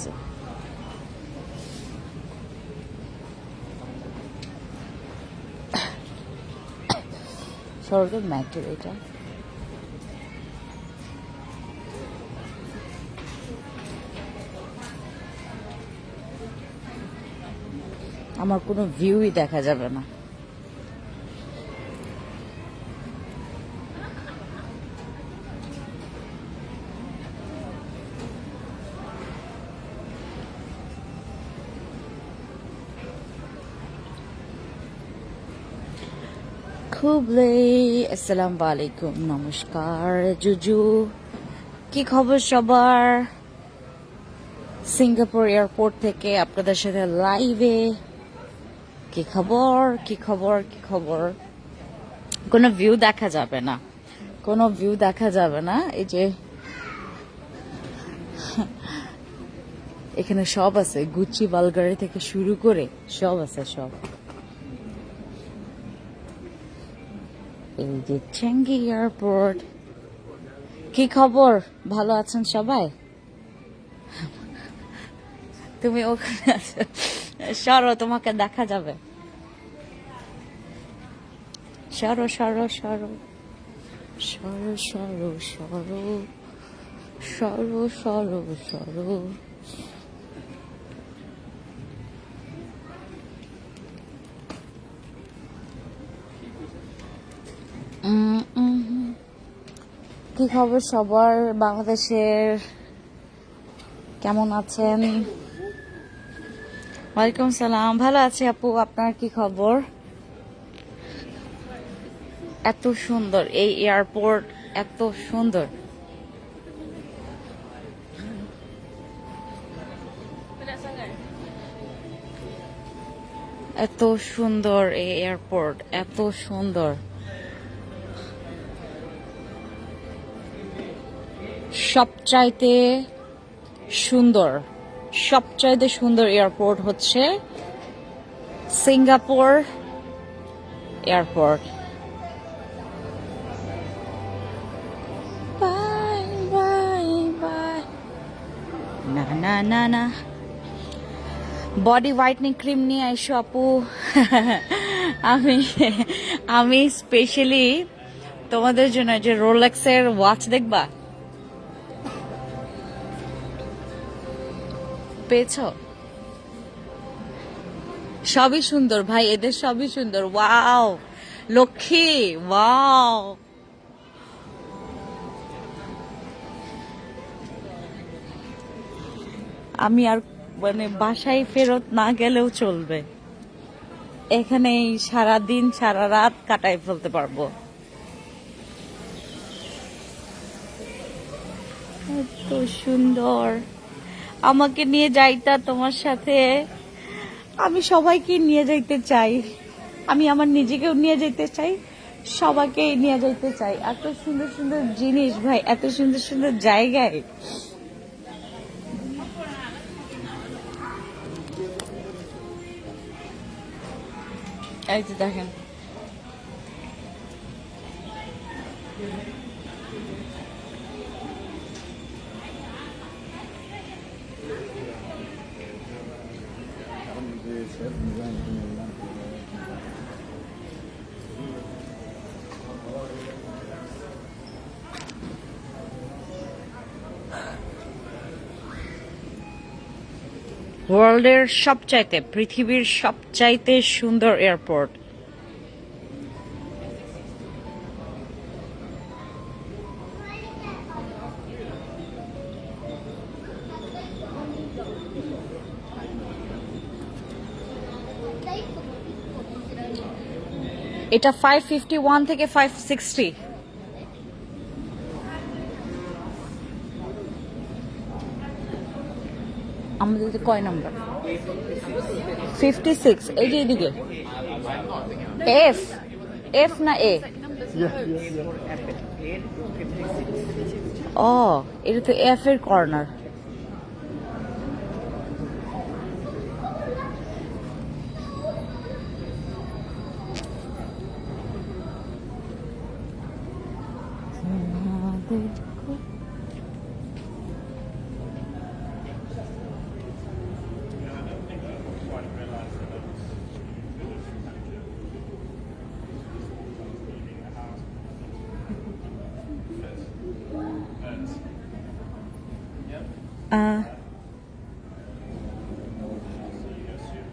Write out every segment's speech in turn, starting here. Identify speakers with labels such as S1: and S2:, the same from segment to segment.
S1: আছে। স্বর্গ ম্যাটের এটা। আমার কোনো ভিউই দেখা যাবে না। খুবলে আসসালামু আলাইকুম নমস্কার জুজু কি খবর সবার? সিঙ্গাপুর এয়ারপোর্ট থেকে আপনাদের সাথে লাইভে কি খবর? কি খবর? কি খবর? কোনো ভিউ দেখা যাবে না। কোনো ভিউ দেখা যাবে না। এই যে এখানে সব আছে। গুচি বালগাড়ি থেকে শুরু করে সব আছে সব। এই যে চেঙ্গি এয়ারপোর্ট কি খবর? ভালো আছেন সবাই? তুমি ওখানে আছো। সরো, তোমাকে দেখা যাবে। সরো সরো সরো। সরো সরো সরো। সরো সরো সরো। কি খবর সবার? বাংলাদেশের কেমন আছেন? ওয়ালাইকুম সালাম। ভালো আছি আপু, আপনার কি খবর? এত সুন্দর, এই এয়ারপোর্ট এত সুন্দর। এত সুন্দর এই এয়ারপোর্ট, এত সুন্দর। সবচাইতে সুন্দর সবচাইতে সুন্দর এয়ারপোর্ট হচ্ছে সিঙ্গাপুর এয়ারপোর্ট। না না না না। বডি হোয়াইটনিং ক্রিম নিয়ে এসো আপু। আমি আমি স্পেশালি তোমাদের জন্য যে রোলেক্সের ওয়াচ দেখবা? পেয়েছ? সবই সুন্দর ভাই, এদের সবই সুন্দর। ওয়াও! লক্ষ্মী, ওয়াও! আমি আর মানে বাসায় ফেরত না গেলেও চলবে। এখানেই সারা দিন সারা রাত কাটাই ফেলতে পারব। এত সুন্দর। আমাকে নিয়ে যাইতা তোমার সাথে। আমি সবাইকে নিয়ে যাইতে চাই। আমি আমার নিজেকেও নিয়ে যেতে চাই সবাইকে নিয়ে যাইতে চাই। এত সুন্দর সুন্দর জিনিস ভাই, এত সুন্দর সুন্দর জায়গায়। এই যে দেখেন ওয়ার্ল্ডের সবচাইতে পৃথিবীর সবচাইতে সুন্দর এয়ারপোর্ট এটা ফাইভ ফিফটি ওয়ান থেকে ফাইভ সিক্সটি আমাদের কয় নাম্বার? ফিফটি সিক্স এই যে এদিকে এফ এফ না এ ও এটা তো এফ এর কর্নার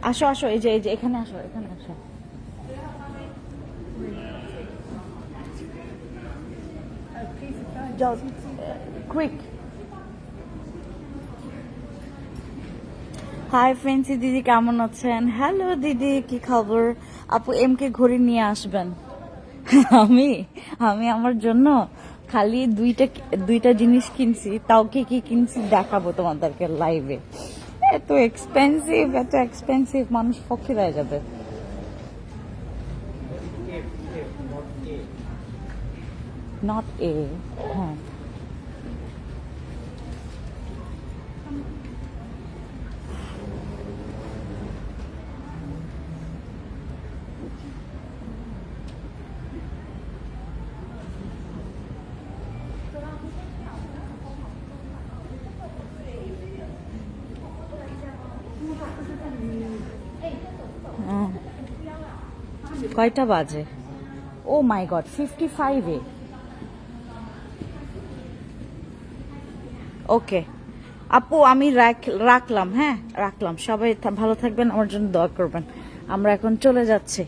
S1: আসো আসো, এই যে এই যে, এখানে আসো এখানে আসো। কুইক হাই ফ্রেন্সি দিদি, কেমন আছেন? হ্যালো দিদি, কি খবর? আপু এম কে ঘড়ি নিয়ে আসবেন। আমি আমি আমার জন্য খালি দুইটা দুইটা জিনিস কিনছি, তাও কি কি কিনছি দেখাবো তোমাদেরকে লাইভে এত এক্সপেন্সিভ এত এক্সপেন্সিভ মানুষ ফকির হয়ে যাবে। নট এ হ্যাঁ হুম। কয়টা বাজে? ও মাই গড ফিফটি ফাইভে ওকে। আপু, আমি রাখ- রাখলাম হ্যাঁ? রাখলাম। সবাই ভালো থাকবেন, আমার জন্য দোয়া করবেন। আমরা এখন চলে যাচ্ছি।